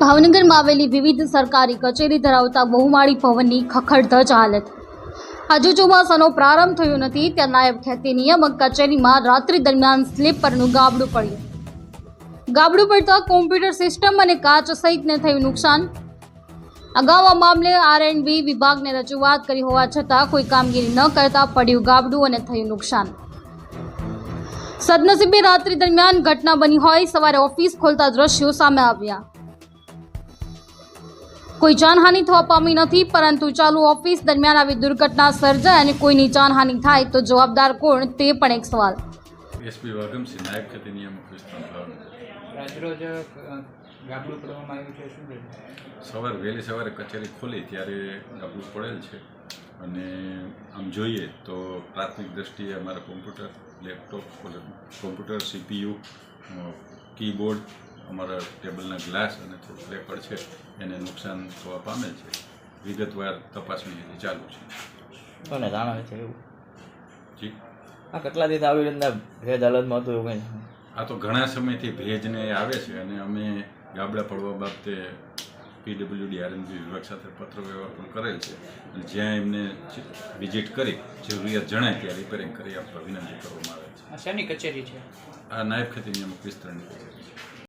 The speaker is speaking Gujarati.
ભાવનગરમાં આવેલી વિવિધ સરકારી કચેરી ધરાવતા બહુમાળી ભવનની ખખડધજ હાલત. હજુ ચોમાસાનો પ્રારંભ થયો નથી, ત્યાં નાયબ ખેતી નિયામક કચેરીમાં રાત્રિ દરમિયાન સ્લીપ પરનું ગાબડું પડ્યું. ગાબડું પડતા કોમ્પ્યુટર સિસ્ટમ અને કાચ સહિતને થયું નુકસાન. અગાઉ આ મામલે આર એન્ડ બી વિભાગને રજૂઆત કરી હોવા છતાં કોઈ કામગીરી ન કરતા પડ્યું ગાબડું અને થયું નુકસાન. સદનસીબે રાત્રિ દરમિયાન ઘટના બની હોય, સવારે ઓફિસ ખોલતા દ્રશ્યો સામે આવ્યા. કોઈ જાનહાનિ થવા પામી નથી પરંતુ ચાલુ ઓફિસ દરમિયાન આવી દુર્ઘટના સર્જાય અને કોઈની જાનહાનિ થાય તો જવાબદાર કોણ તે પણ એક સવાલ. એસપી વાગમસિંહ નાયબ ખેતી નિયામક રાજરોજ ગાબડું પડવામાં આવ્યું છે શું થયું સવારે વહેલી સવારે કચેરી ખોલી ત્યારે ગાબડું પડેલ છે. અને આમ જોઈએ તો પ્રાથમિક દ્રષ્ટિએ અમારા computer laptop computer CPU keyboard અમારા ટેબલના ગ્લાસ અને થોડું રેકર્ડ છે એને નુકસાન થવા પામેલ છે. વિગતવાર તપાસણી હજી ચાલુ છે. કોને જાણે છે એવું? જી? આ કેટલા દિવસ આવી રીતના ભેજ હાલતમાં હતું એવું કંઈ? આ તો ઘણા સમયથી ભેજને આવે છે અને અમે ગાબડા પડવા બાબતે પીડબ્લ્યુડી આરએનબી વિભાગ સાથે પત્ર વ્યવહાર પણ કરેલ છે. અને જ્યાં એમને વિઝિટ કરી જરૂરિયાત જણાય ત્યાં રિપેરિંગ કરી આપવા વિનંતી કરવામાં આવે છે. આ શેની કચેરી છે? આ નાયબ ખેતી નિયામક વિસ્તરણની કચેરી છે.